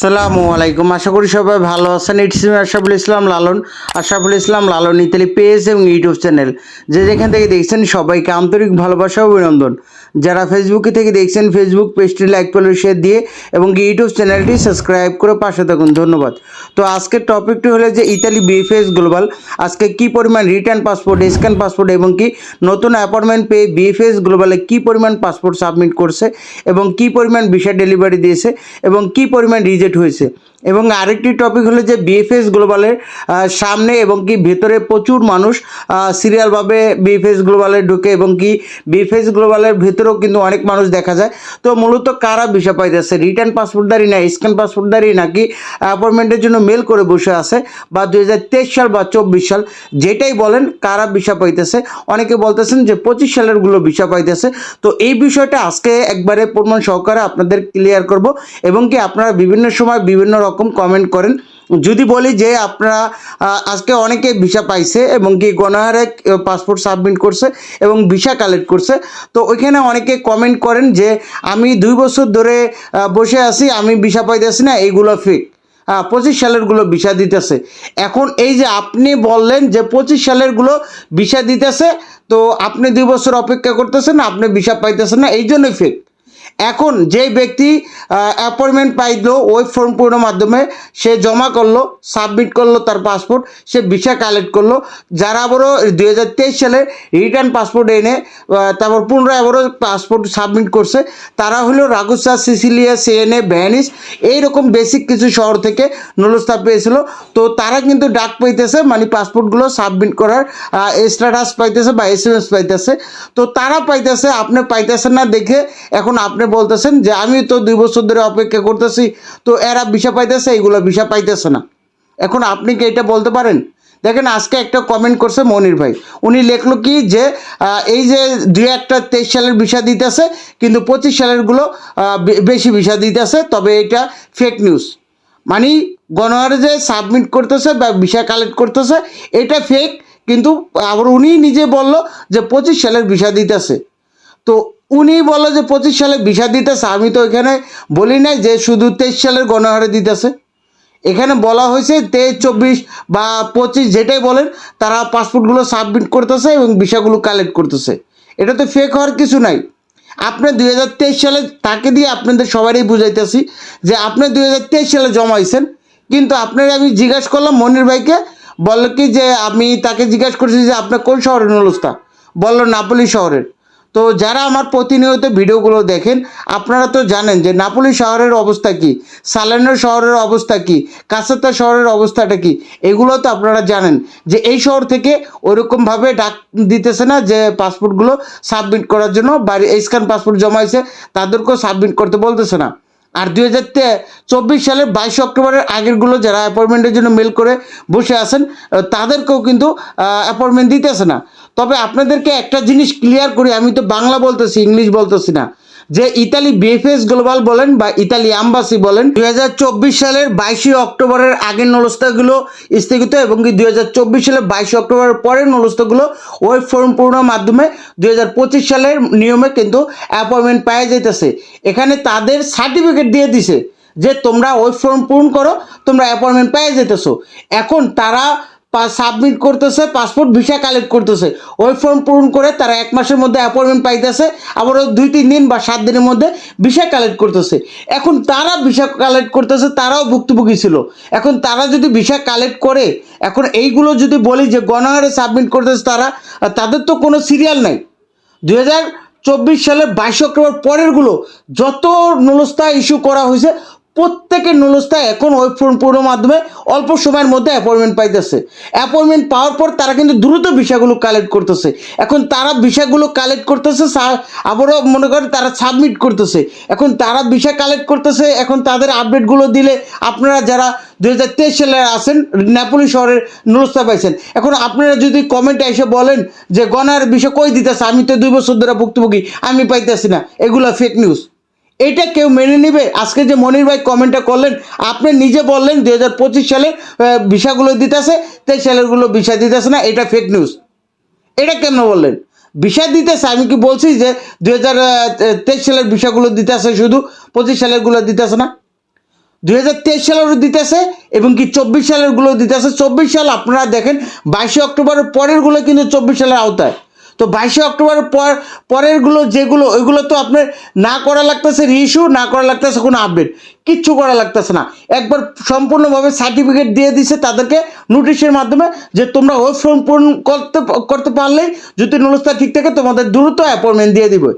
সালামু আলাইকুম। আশা করি সবাই ভালো আছেন। It's Ashaful Islam Lalon. Ashaful Islam Lalon Italy page এবং ইউটিউব চ্যানেল। যে যেখান থেকে দেখছেন সবাইকে আন্তরিক ভালোবাসা অভিনন্দন। যারা ফেসবুকে থেকে দেখছেন ফেসবুক পেজটি লাইক ফলো শেয়ার দিয়ে এবং ইউটিউব চ্যানেলটি সাবস্ক্রাইব করে পাশে থাকুন। ধন্যবাদ। তো আজকের টপিকটি হলো যে ইতালি বিএফএস গ্লোবাল আজকে কি পরিমাণ রিটার্ন পাসপোর্ট স্ক্যান পাসপোর্ট এবং কি নতুন অ্যাপয়েন্টমেন্ট পেয়ে বিএফএস গ্লোবালে কি পরিমাণ পাসপোর্ট সাবমিট করছে এবং কি পরিমাণ ভিসা ডেলিভারি দিয়েছে এবং কি পরিমাণ রিজেক্ট হয়েছে। এবং আরেকটি টপিক হলো যে বিএফএস গ্লোবালের সামনে এবং কি ভেতরে প্রচুর মানুষ সিরিয়ালভাবে বিএফএস গ্লোবালে ঢুকে এবং কি বিএফএস গ্লোবালের ভেতরেও কিন্তু অনেক মানুষ দেখা যায়। তো মূলত কারা ভিসা পাইতেছে? রিটার্ন পাসপোর্টদারি না স্ক্যান পাসপোর্টদারি নাকি অ্যাপয়েন্টমেন্টের জন্য মেল করে বসে আছে? বা দু হাজার তেইশ সাল বা চব্বিশ সাল, যেটাই বলেন কারা ভিসা পাইতেছে? অনেকে বলতেছেন যে পঁচিশ সালেরগুলো ভিসা পাইতেছে। তো এই বিষয়টা আজকে একবারে প্রমাণ সহকারে আপনাদের ক্লিয়ার করব এবং কি আপনারা বিভিন্ন সময় বিভিন্ন রকম কমেন্ট করেন। যদি বলি যে আপনারা আজকে অনেকে ভিসা পাইছে এবং কি গণহারে পাসপোর্ট সাবমিট করছে এবং ভিসা কালেক্ট করছে, তো ওইখানে অনেকে কমেন্ট করেন যে আমি দুই বছর ধরে বসে আছি, আমি ভিসা পাইতেছি না, এইগুলো ফেক হ্যাঁ পঁচিশ সালেরগুলো ভিসা দিতেছে। এখন এই যে আপনি বললেন যে পঁচিশ সালেরগুলো ভিসা দিতেছে, তো আপনি দুই বছর অপেক্ষা করতেছেন, আপনি ভিসা পাইতেছেন না, এই জন্যই ফেক এখন যে ব্যক্তি অ্যাপয়েন্টমেন্ট পাইলো, ওই ফর্ম পূরণের মাধ্যমে সে জমা করল সাবমিট করল তার পাসপোর্ট সে ভিসা কালেক্ট করল, যারা আবারও দুই হাজার তেইশ সালে রিটার্ন পাসপোর্ট এনে তারপর পুনরায় আবারও পাসপোর্ট সাবমিট করছে, তারা হলো রাগুসা, সিসিলিয়া, সিএনএ, ভ্যানিস, এইরকম বেসিক কিছু শহর থেকে নলস্তা পেয়েছিল। তো তারা কিন্তু ডাক পাইতেছে মানে পাসপোর্টগুলো সাবমিট করার স্ট্যাটাস পাইতেছে বা এস এম এস পাইতেছে। তো তারা পাইতেছে, আপনি পাইতেছেন না দেখে, এখন আপনি বলতেছেন যে আমি তো দুই বছর ধরে অপেক্ষা করতেছি, তো এরা ভিসা পাইতেছে, এইগুলো ভিসা পাইতেছে না। এখন আপনি কি এটা বলতে পারেন? দেখেন, আজকে একটা কমেন্ট করছে মনির ভাই। উনি লেখলো কি যে এই যে দুই একটা তেইশ সালের ভিসা দিতেছে, কিন্তু পঁচিশ সালেরগুলো বেশি ভিসা দিতেছে, তবে এটা ফেক নিউজ মানে গণহারে যে সাবমিট করতেছে বা ভিসা কালেক্ট করতেছে, এটা ফেক কিন্তু আবার উনি নিজে বলল যে পঁচিশ সালের ভিসা দিতেছে। তো উনি বলল যে পঁচিশ সালে ভিসা দিতেছে, আমি তো এখানে বলি নাই যে শুধু তেইশ সালের গণহারে দিতেছে। এখানে বলা হয়েছে তেইশ, চব্বিশ বা পঁচিশ যেটাই বলেন, তারা পাসপোর্টগুলো সাবমিট করতেছে এবং ভিসাগুলো কালেক্ট করতেছে। এটা তো ফেক হওয়ার কিছু নাই। আপনি দুই হাজার তেইশ সালে তাকে দিয়ে আপনাদের সবারই বুঝাইতেছি যে আপনি দুই হাজার তেইশ সালে জমাইছেন, কিন্তু আপনার আমি জিজ্ঞাসা করলাম মনির ভাইকে, বলল কি যে আমি তাকে জিজ্ঞাসা করছি যে আপনার কোন শহরের নলস্তা বলল নাপলি শহরের। তো যারা আমার প্রতিনিয়ত ভিডিওগুলো দেখেন, আপনারা তো জানেন যে নাপোলি শহরের অবস্থা কি সালানো শহরের অবস্থা কি কাসাতা শহরের অবস্থাটা কি, এগুলো তো আপনারা জানেন যে এই শহর থেকে ওইরকমভাবে ডাক দিতেছে না যে পাসপোর্টগুলো সাবমিট করার জন্য বাড়ি স্ক্যান পাসপোর্ট জমাইছে তাদেরকেও সাবমিট করতে বলতেছে না। আর দুই হাজার চব্বিশ সালের বাইশে অক্টোবরের আগেরগুলো যারা অ্যাপয়েন্টমেন্টের জন্য মেল করে বসে আছেন তাদেরকেও কিন্তু অ্যাপয়েন্টমেন্ট দিতেছে না। তবে আপনাদেরকে একটা জিনিস ক্লিয়ার করি, আমি তো বাংলা বলতেছি, ইংলিশ বলতেছি না। যে ইতালি বিএফএস গ্লোবাল বলেন বা ইতালি আম্বাসি বলেন, দুই হাজার চব্বিশ সালের বাইশে অক্টোবরের আগের নলস্তাগুলো স্থগিত এবং কি দুই হাজার চব্বিশ সালের বাইশে অক্টোবরের পরের নলস্তাগুলো ওই ফর্ম পূরণের মাধ্যমে দুই হাজার পঁচিশ সালের নিয়মে কিন্তু অ্যাপয়েন্টমেন্ট পাওয়া যাইতেছে। এখানে তাদের সার্টিফিকেট দিয়ে দিছে যে তোমরা ওই ফর্ম পূরণ করো, তোমরা অ্যাপয়েন্টমেন্ট পেয়ে যেতেছো এখন তারা সাবমিট করতেছে পাসপোর্ট ভিসা কালেক্ট করতেছে। ওই ফর্ম পূরণ করে তারা এক মাসের মধ্যে অ্যাপয়েন্টমেন্ট পাইতেছে, আবারও দুই, তিন দিন বা সাত দিনের মধ্যে ভিসা কালেক্ট করতেছে। এখন তারা ভিসা কালেক্ট করতেছে, তারাও ভুক্তভোগী ছিল। এখন তারা যদি ভিসা কালেক্ট করে, এখন এইগুলো যদি বলি যে গণহারে সাবমিট করতেছে তারা তাদের তো কোনো সিরিয়াল নাই। হাজার চব্বিশ সালের বাইশে অক্টোবর পরেরগুলো যত নলস্তা ইস্যু করা হয়েছে প্রত্যেকের নলস্তা এখন ওয়েব পূর্ণ মাধ্যমে অল্প সময়ের মধ্যে অ্যাপয়েন্টমেন্ট পাইতেছে। অ্যাপয়েন্টমেন্ট পাওয়ার পর তারা কিন্তু দ্রুত বিষয়গুলো কালেক্ট করতেছে। এখন তারা বিষয়গুলো কালেক্ট করতেছে আবারও মনে করেন তারা সাবমিট করতেছে। এখন তারা বিষয় কালেক্ট করতেছে, এখন তাদের আপডেটগুলো দিলে আপনারা যারা দু হাজার তেইশ সালে আসেন নেপোলি শহরের নুরস্তা পাইছেন, এখন আপনারা যদি কমেন্টে এসে বলেন যে গণার বিষয় কই দিতেছে, আমি তো দুই বছর ধরে ভুক্তভোগী, আমি পাইতেছি না। এগুলো ফেক নিউজ এটা কেউ মেনে নেবে? আজকে যে মনির ভাই কমেন্টটা করলেন, আপনি নিজে বললেন দুই হাজার পঁচিশ সালে ভিসাগুলো দিতেছে তেইশ সালেরগুলো ভিসা দিতেছে না, এটা ফেক নিউজ এটা কেমন বললেন? ভিসা দিতেছে, আমি কি বলছি যে দুই হাজার তেইশ সালের ভিসাগুলো দিতেছে শুধু, পঁচিশ সালেরগুলো দিতেছে না? দুই হাজার তেইশ সালেরও দিতেছে, এবং কি চব্বিশ সালেরগুলো দিতেছে। চব্বিশ সাল আপনারা দেখেন, বাইশে অক্টোবরের পরেরগুলো কিন্তু চব্বিশ সালের আওতায়। তো বাইশে অক্টোবরের পর পরেরগুলো যেগুলো, ওইগুলো তো আপনার না করা লাগতেছে রিইস্যু না করা লাগতেছে কোনো আপডেট কিচ্ছু করা লাগতেছে না। একবার সম্পূর্ণভাবে সার্টিফিকেট দিয়ে দিছে তাদেরকে নোটিশের মাধ্যমে যে তোমরা ওই ফর্ম পূরণ করতে করতে পারলেই যদি নুলস্থা ঠিক থাকে তোমাদের দ্রুত অ্যাপয়েন্টমেন্ট দিয়ে দিবে।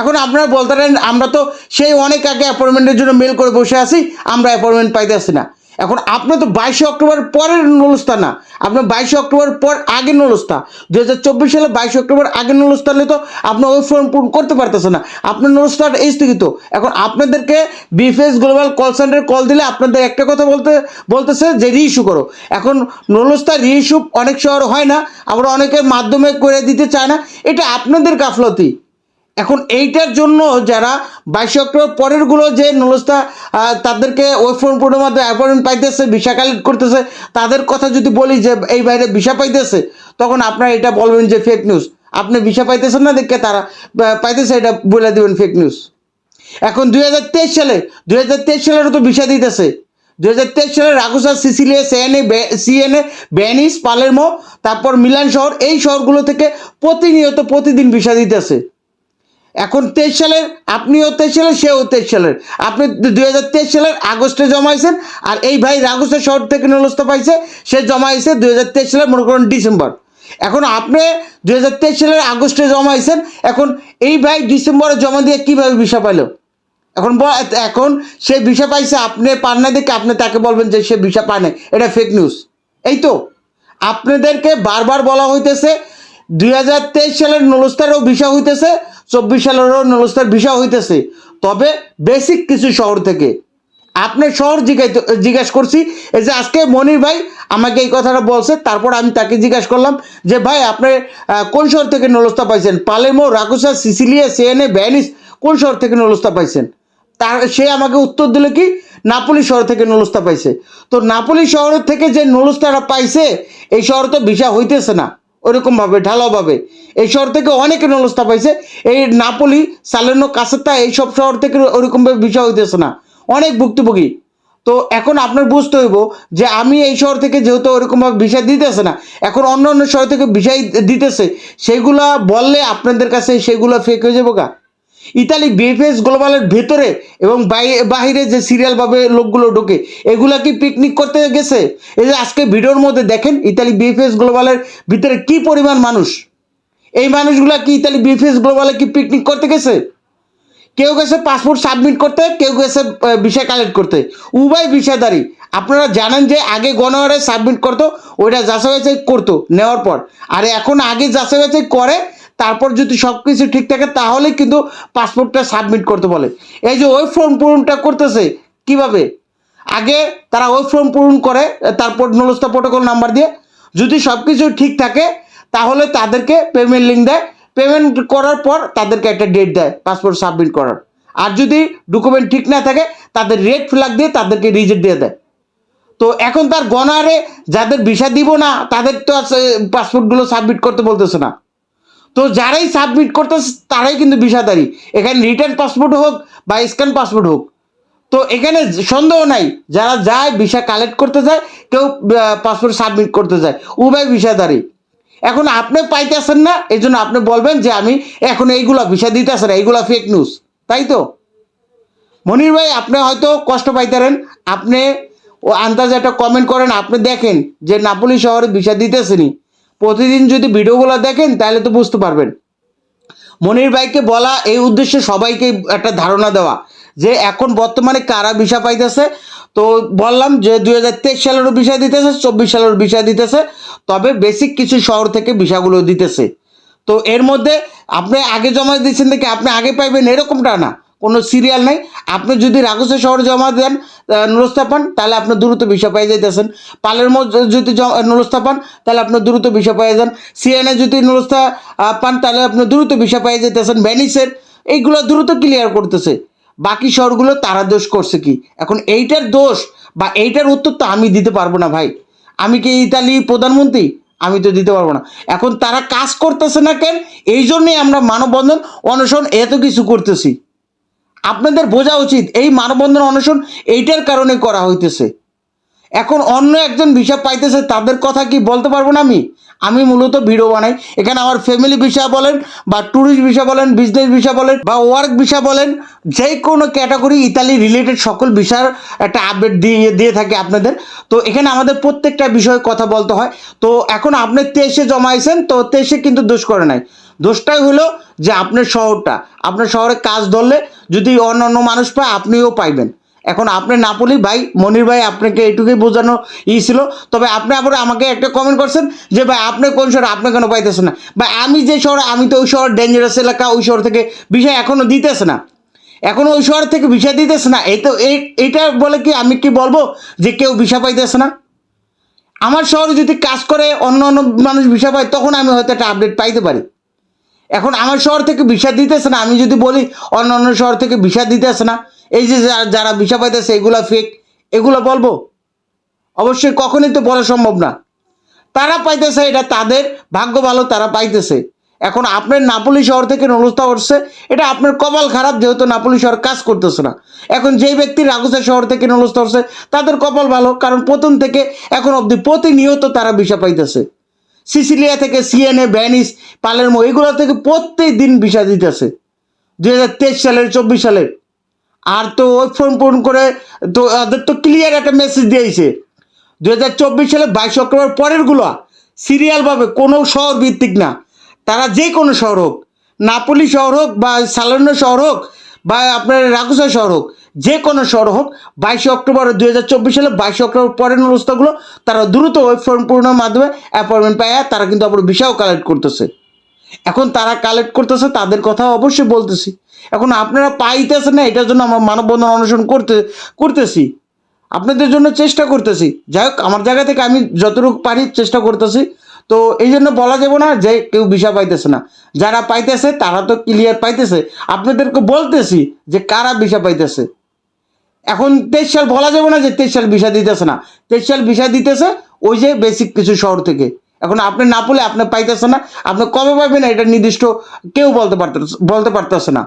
এখন আপনারা বলতে পারেন, আমরা তো সেই অনেক আগে অ্যাপয়েন্টমেন্টের জন্য মেল করে বসে আছি, আমরা অ্যাপয়েন্টমেন্ট পাইতে আসি না। এখন আপনার তো বাইশে অক্টোবর পরের নলস্তা না। আপনার বাইশে অক্টোবর পর আগের নলস্তা। দু হাজার চব্বিশ সালে বাইশে অক্টোবর আগের নলস্তা হলে তো আপনার ওই ফর্ম পূরণ করতে পারতেছে না। আপনার নলস্তার এই স্থগিত। এখন আপনাদেরকে বিফএস গ্লোবাল কল সেন্টারে কল দিলে আপনাদের একটা কথা বলতে, বলতেছে যে রিইস্যু করো। এখন নলস্তা রিইস্যু অনেক শহর হয় না। আবার অনেকের মাধ্যমে করে দিতে চায় না। এটা আপনাদের গাফলতি। এইটার জন্য যারা বাইশে অক্টোবর পরেরগুলো যে নলস্তা তাদেরকে ওই ফোন পূর্ণের মাধ্যমে অ্যাপয়েন্টমেন্ট পাইতেছে ভিসা কালেক্ট করতেছে, তাদের কথা যদি বলি যে এই বাইরে ভিসা পাইতেছে, তখন আপনারা এটা বলবেন যে ফেক নিউজ আপনি ভিসা পাইতেছেন না দেখে তারা পাইতেছে এটা বলে দেবেন ফেক নিউজ এখন দুই হাজার তেইশ সালে, দুই হাজার তেইশ সালেরও তো ভিসা দিতেছে। দুই হাজার তেইশ সালে Ragusa, Sicilia, Siena Siena Venice Palermo তারপর মিলান শহর, এই শহরগুলো থেকে প্রতিনিয়ত প্রতিদিন ভিসা দিতেছে। এখন তেইশ সালের, আপনিও তেইশ সালের, সেও তেইশ সালের। আপনি দুই হাজার তেইশ সালের আগস্টে জমাইছেন, আর এই ভাই রাগুসা শহর থেকে নলস্ত পাইছে, সে জমাইছে দুই হাজার তেইশ সালের, মনে করুন, ডিসেম্বর। এখন আপনি দুই হাজার তেইশ সালের আগস্টে জমাইছেন, এখন এই ভাই ডিসেম্বরে জমা দিয়ে কীভাবে ভিসা পাইল? এখন এখন সে ভিসা পাইছে, আপনি পান না দেখে আপনি তাকে বলবেন যে সে ভিসা পায় না এটা ফেক নিউজ এই তো। আপনাদেরকে বারবার বলা হইতেছে, দুই হাজার তেইশ সালের নলস্তারও ভিসা হইতেছে চব্বিশ সালেরও নলস্তার ভিসা হইতেছে। তবে বেসিক কিছু শহর থেকে। আপনার শহর জিজ্ঞাসা জিজ্ঞাসা করছি, এই যে আজকে মনির ভাই আমাকে এই কথাটা বলছে, তারপর আমি তাকে জিজ্ঞাসা করলাম যে, ভাই আপনি কোন শহর থেকে নলস্তা পাইছেন? Palermo Ragusa Sicilia, Siena, Venice, কোন শহর থেকে নলস্তা পাইছেন? তার, সে আমাকে উত্তর দিল কি, নাপোলি শহর থেকে নলস্তা পাইছে। তো নাপোলি শহর থেকে যে নলস্তাটা পাইছে, এই শহর তো ভিসা হইতেছে না। ওরকমভাবে, ঢালাওভাবে। এই শহর থেকে অনেকে নলস্তা পাইছে। এই নাপলি সালেনো কাসেতা এইসব শহর থেকে ওরকমভাবে বিষয় হইতেছে না। অনেক ভুক্তভোগী। তো এখন আপনার বুঝতে হইব যে আমি এই শহর থেকে যেহেতু ওরকমভাবে ভিসা দিতেছে না, এখন অন্য অন্য শহর থেকে ভিসাই দিতেছে, সেগুলা বললে আপনাদের কাছে সেগুলো ফেক হয়ে যাব গা। ইতালি বিএফএস গ্লোবালের ভেতরে এবং বাহিরে যে সিরিয়ালভাবে লোকগুলো ঢোকে, এগুলা কি পিকনিক করতে গেছে? এই যে আজকে ভিডিওর মধ্যে দেখেন ইতালি বিএফএস গ্লোবালের ভিতরে কি পরিমাণ মানুষ? এই মানুষগুলা কি ইতালি বিএফএস গ্লোবালে কি পিকনিক করতে গেছে? কেউ গেছে পাসপোর্ট সাবমিট করতে, কেউ গেছে ভিসা কালেক্ট করতে। উভয় ভিসাদারি আপনারা জানেন যে আগে গণহারে সাবমিট করতো, ওইটা যাচাই বাছাই করতো, নেওয়ার পর। আর এখন আগে যাচাই বাছাই করে তারপর যদি সব কিছু ঠিক থাকে, তাহলে কিন্তু পাসপোর্টটা সাবমিট করতে বলে। এই যে ওই ফর্ম পূরণটা করতেছে, কীভাবে? আগে তারা ওই ফর্ম পূরণ করে, তারপর নলস্তা প্রোটোকল নাম্বার দিয়ে। যদি সব কিছু ঠিক থাকে, তাহলে তাদেরকে পেমেন্ট লিঙ্ক দেয়। পেমেন্ট করার পর তাদেরকে একটা ডেট দেয় পাসপোর্ট সাবমিট করার। আর যদি ডকুমেন্ট ঠিক না থাকে, তাদের রেড ফ্ল্যাগ দিয়ে তাদেরকে রিজেক্ট দিয়ে দেয়। তো এখন তার গণহারে যাদের ভিসা দিব না, তাদের তো আর পাসপোর্টগুলো সাবমিট করতে বলতেছে না। তো যারাই সাবমিট করতেছে, তারাই কিন্তু ভিসাদারি এখানে রিটার্ন পাসপোর্ট হোক বা স্ক্যান পাসপোর্ট হোক। তো এখানে সন্দেহ নাই, যারা যায় ভিসা কালেক্ট করতে যায়, কেউ পাসপোর্ট সাবমিট করতে যায়। উভয় ভিসাদারি এখন আপনি পাইতেছেন না এই জন্য আপনি বলবেন যে আমি এখন এইগুলা ভিসা দিতেছে না, এইগুলা ফেক নিউজ তাই তো? মনির ভাই, আপনি হয়তো কষ্ট পাইতারেন। আপনি ও আন্দাজে একটা কমেন্ট করেন, আপনি দেখেন যে নাপোলি শহরে ভিসা দিতেছেনি প্রতিদিন যদি ভিডিওগুলো দেখেন, তাহলে তো বুঝতে পারবেন। মনির ভাইকে বলা এই উদ্দেশ্যে সবাইকে একটা ধারণা দেওয়া যে এখন বর্তমানে কারা ভিসা পাইতেছে? তো বললাম যে দুই হাজার তেইশ সালেরও ভিসা দিতেছে, চব্বিশ সালেরও ভিসা দিতেছে, তবে বেসিক কিছু শহর থেকে ভিসাগুলো দিতেছে। তো এর মধ্যে আপনি আগে জমা দিচ্ছেন দেখে আপনি আগে পাইবেন, এরকমটা না। কোনো সিরিয়াল নাই। আপনি যদি রাগুসা শহরে জমা দেন আহ, নুরস্তা পান তাহলে আপনি দ্রুত ভিসা পাই যাইতেছেন। পালের মধ্যে যদি জ- নুরস্তা পান তাহলে আপনি দ্রুত ভিসা পাই যান। সিএনএ যদি নুরস্তা আহ, পান তাহলে আপনি দ্রুত ভিসা পাই যাইতেছেন। ভ্যানিসের এইগুলো দ্রুত ক্লিয়ার করতেছে। বাকি শহরগুলো তারা দোষ করছে কি? এখন এইটার দোষ বা এইটার উত্তর তো আমি দিতে পারব না ভাই। আমি কি ইতালি প্রধানমন্ত্রী? আমি তো দিতে পারব না। এখন তারা কাজ করতেছে না কেন? এই জন্যই আমরা মানববন্ধন অনশন এত কিছু করতেছি। আপনাদের বোঝা উচিত, এই মানববন্ধন অনশন এইটার কারণে করা হইতেছে। এখন অন্য একজন ভিসা পাইতেছে, তাদের কথা কি বলতে পারব না আমি? আমি মূলত ভিডিও বানাই। এখানে আমার ফ্যামিলি ভিসা বলেন, বা ট্যুরিস্ট ভিসা বলেন বিজনেস ভিসা বলেন, বা ওয়ার্ক ভিসা বলেন, যে কোনো ক্যাটাগরি ইতালি রিলেটেড সকল ভিসার একটা আপডেট দিয়ে দিয়ে থাকে আপনাদের। তো এখানে আমাদের প্রত্যেকটা বিষয়ে কথা বলতে হয়। তো এখন আপনি তেইশে জমাইছেন তো তেইশে কিন্তু দোষ করে নাই। দোষটাই হলো যে আপনার শহরটা। আপনার শহরে কাজ ধরলে যদি অন্য অন্য মানুষ পায়, আপনিও পাইবেন। এখন আপনি না নাপলি ভাই, মনির ভাই, আপনাকে এইটুকুই বোঝানো ই ছিল। তবে আপনি আবার আমাকে একটা কমেন্ট করছেন যে, ভাই, আপনি কোন শহরে? আপনি কেন পাইতেছেন না? ভাই, আমি যে শহরে, আমি তো ওই শহর ডেঞ্জারাস এলাকা, ওই শহর থেকে বিষয় এখনও দিতেছে না। এখনও ওই শহর থেকে ভিসা দিতেছে না। এই তো, এই, এইটা বলে কি আমি কি বলব যে কেউ ভিসা পাইতেছে না? আমার শহরে যদি কাজ করে অন্য অন্য মানুষ ভিসা পায়, তখন আমি হয়তো একটা আপডেট পাইতে পারি। এখন আমার শহর থেকে ভিসা দিতেছে না। আমি যদি বলি অন্য অন্য শহর থেকে ভিসা দিতেছে না, এই যে যারা ভিসা পাইতেছে, এগুলো ফেক এগুলো বলব? অবশ্যই কখনই তো বলা সম্ভব না। তারা পাইতেছে এটা, তাদের ভাগ্য ভালো তারা পাইতেছে। এখন আপনার নাপলি শহর থেকে নলস্তা উঠছে এটা আপনার কপাল খারাপ যেহেতু নাপলি শহর কাজ করতেছে না। এখন যেই ব্যক্তি রাগুসা শহর থেকে নলস্তা উঠছে তাদের কপাল ভালো, কারণ প্রথম থেকে এখন অবধি প্রতিনিয়ত তারা ভিসা পাইতেছে। সিসিলিয়া থেকে সিএনএ, ভ্যানিস, পালেরমো, এগুলো থেকে প্রত্যেক দিন ভিসা দিতেছে। দুই হাজার তেইশ সালের, চব্বিশ সালের। আর তো ওই ফোন ফোন করে তো ওদের তো ক্লিয়ার একটা মেসেজ দিয়েছে। দু হাজার চব্বিশ সালে বাইশ অক্টোবর পরেরগুলো সিরিয়ালভাবে কোনো শহর ভিত্তিক না। তারা যে কোনো শহর হোক, নাপলি শহর হোক বা সালানো শহর হোক বা আপনার রাকুসা শহর হোক যে কোনো শহর হোক, বাইশে অক্টোবর দুই হাজার চব্বিশ সালে, বাইশে অক্টোবর পরের অনুষ্ঠগুলো তারা দ্রুত ওয়েব ফর্ম পূরণের মাধ্যমে অ্যাপয়েন্টমেন্ট পায় তারা কিন্তু আবার ভিসাও কালেক্ট করতেছে। এখন তারা কালেক্ট করতেছে, তাদের কথা অবশ্যই বলতেছি। এখন আপনারা পাইতেছেন না, এটার জন্য আমরা মানববন্ধন অনুসরণ করতে, করতেছি। আপনাদের জন্য চেষ্টা করতেছি। যাই হোক, আমার জায়গা থেকে আমি যতটুকু পারি চেষ্টা করতেছি। তো এই জন্য বলা যাবে না যে কেউ ভিসা পাইতেছে না। যারা পাইতেছে, তারা তো ক্লিয়ার পাইতেছে। আপনাদেরকে বলতেছি যে কারা ভিসা পাইতেছে। এখন তেইশ সাল বলা যাবে না যে তেইশ সাল ভিসা দিতেছে না। তেইশ সাল ভিসা দিতেছে, ওই যে বেসিক কিছু শহর থেকে। এখন আপনি না পড়লে আপনি পাইতেছে না, আপনি কবে পাবেন এটা নির্দিষ্ট কেউ বলতে পারতে বলতে পারতেছে না।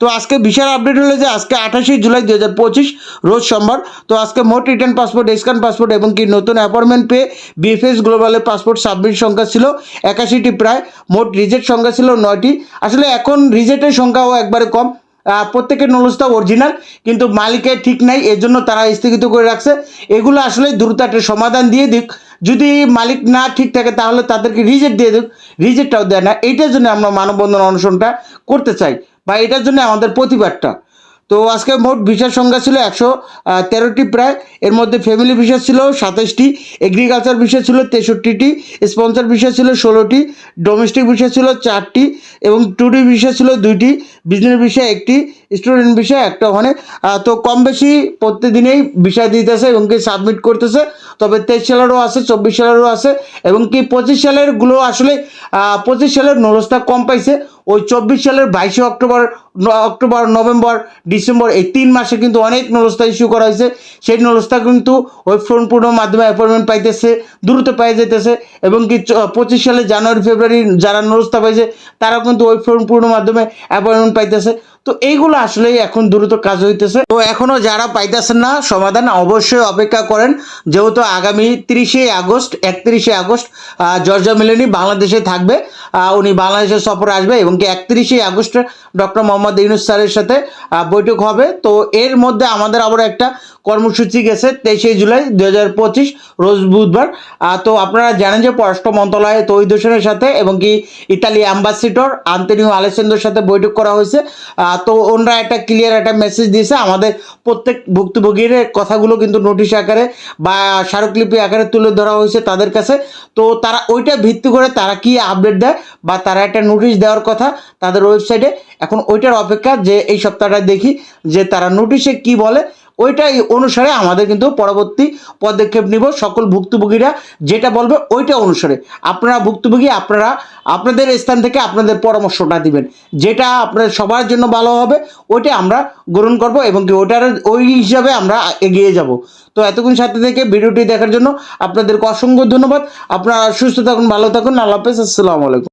তো আজকে বিশাল আপডেট হলো যে আজকে আঠাশে জুলাই দু হাজার পঁচিশ, রোজ সোমবার। তো আজকে মোট রিটার্ন পাসপোর্ট স্ক্যান পাসপোর্ট এবং কি নতুন অ্যাপয়েন্টমেন্ট পেয়ে বিএফএস গ্লোবালের পাসপোর্ট সাবমিট সংখ্যা ছিল একাশিটি প্রায়। মোট রিজেক্ট সংখ্যা ছিল নয়টি। আসলে এখন রিজেক্টের সংখ্যাও একবারে কম। প্রত্যেকের নলজটা অরিজিনাল কিন্তু মালিকের ঠিক নাই এর জন্য তারা স্থগিত করে রাখছে। এগুলো আসলে দ্রুত একটা সমাধান দিয়ে দিক। যদি মালিক না ঠিক থাকে, তাহলে তাদেরকে রিজেক্ট দিয়ে দিক। রিজেক্টটাও দেয় না। এইটার জন্য আমরা মানববন্ধন অনশনটা করতে চাই। বা এটার জন্য আমাদের প্রতিবাদটা। তো আজকে মোট ভিসার সংখ্যা ছিল একশো তেরোটি প্রায়। এর মধ্যে ফ্যামিলি ভিসা ছিল সাতাশটি এগ্রিকালচার ভিসা ছিল তেষট্টিটি স্পন্সর ভিসা ছিল ষোলোটি ডোমেস্টিক ভিসা ছিল চারটি এবং ট্যুরি ভিসা ছিল দুইটি বিজনেস ভিসা একটি স্টুডেন্ট ভিসা একটা ওখানে। তো কম বেশি প্রত্যেকদিনেই ভিসা দিতেছে এবং কি সাবমিট করতেছে। তবে তেইশ সালেরও আছে, চব্বিশ সালেরও আছে এবং কি পঁচিশ সালেরগুলো আসলে পঁচিশ সালের নরস্তা কম পাইছে। ওই চব্বিশ সালের বাইশে অক্টোবর অক্টোবর, নভেম্বর, ডিসেম্বর, এই তিন মাসে কিন্তু অনেক নলস্তা ইস্যু করা হয়েছে। সেই নলস্তা কিন্তু ওই ফোন পূর্ণ মাধ্যমে অ্যাপয়েন্টমেন্ট পাইতেছে, দ্রুত পাই যেতেছে এবং কি পঁচিশ সালে জানুয়ারি, ফেব্রুয়ারি যারা নলস্তা পাইছে তারা কিন্তু ওই ফোন পূর্ণ মাধ্যমে অ্যাপয়েন্টমেন্ট পাইতেছে। তো এইগুলো আসলেই এখন দ্রুত কাজ হইতেছে। তো এখনও যারা পাইতেছেন না, সমাধান অবশ্যই অপেক্ষা করেন। যেহেতু আগামী তিরিশে আগস্ট, একত্রিশে আগস্ট জর্জা মিলেনি বাংলাদেশে থাকবে। উনি বাংলাদেশের সফরে আসবে এবং কি একত্রিশে আগস্ট ডক্টর মোহাম্মদ ইউনুস স্যারের সাথে বৈঠক হবে। তো এর মধ্যে আমাদের আবার একটা কর্মসূচি গেছে, তেইশে জুলাই দু হাজার পঁচিশ, রোজ বুধবার। তো আপনারা জানেন যে পররাষ্ট্র মন্ত্রণালয় তৈদূষণের সাথে এবং কি ইতালি অ্যাম্বাসিডর আন্তনিও আলেসেন্দ্রর সাথে বৈঠক করা হয়েছে। তো ওনারা একটা ক্লিয়ার একটা মেসেজ দিয়েছে। আমাদের প্রত্যেক ভুক্তভোগীর কথাগুলো কিন্তু নোটিশ আকারে বা স্মারকলিপি আকারে তুলে ধরা হয়েছে তাদের কাছে। তো তারা ওইটা ভিত্তি করে তারা কি আপডেট দেয় বা তারা একটা নোটিশ দেওয়ার কথা তাদের ওয়েবসাইটে এখন ওইটার অপেক্ষা যে এই সপ্তাহটা দেখি যে তারা নোটিশে কি বলে ওইটাই অনুসারে আমাদের কিন্তু পরবর্তী পদক্ষেপ নিব সকল ভুক্তভোগীরা, যেটা বলবে ওইটা অনুসারে। আপনারা ভুক্তভোগী, আপনারা আপনাদের স্থান থেকে আপনাদের পরামর্শটা দিবেন। যেটা আপনার সবার জন্য ভালো হবে, ওইটা আমরা গ্রহণ করব এবং কি ওটার ওই হিসাবে আমরা এগিয়ে যাব। তো এতক্ষণ সাথে থেকে ভিডিওটি দেখার জন্য আপনাদেরকে অসংখ্য ধন্যবাদ। আপনারা সুস্থ থাকুন, ভালো থাকুন। আল্লাহ হাফেজ। আসসালামু আলাইকুম।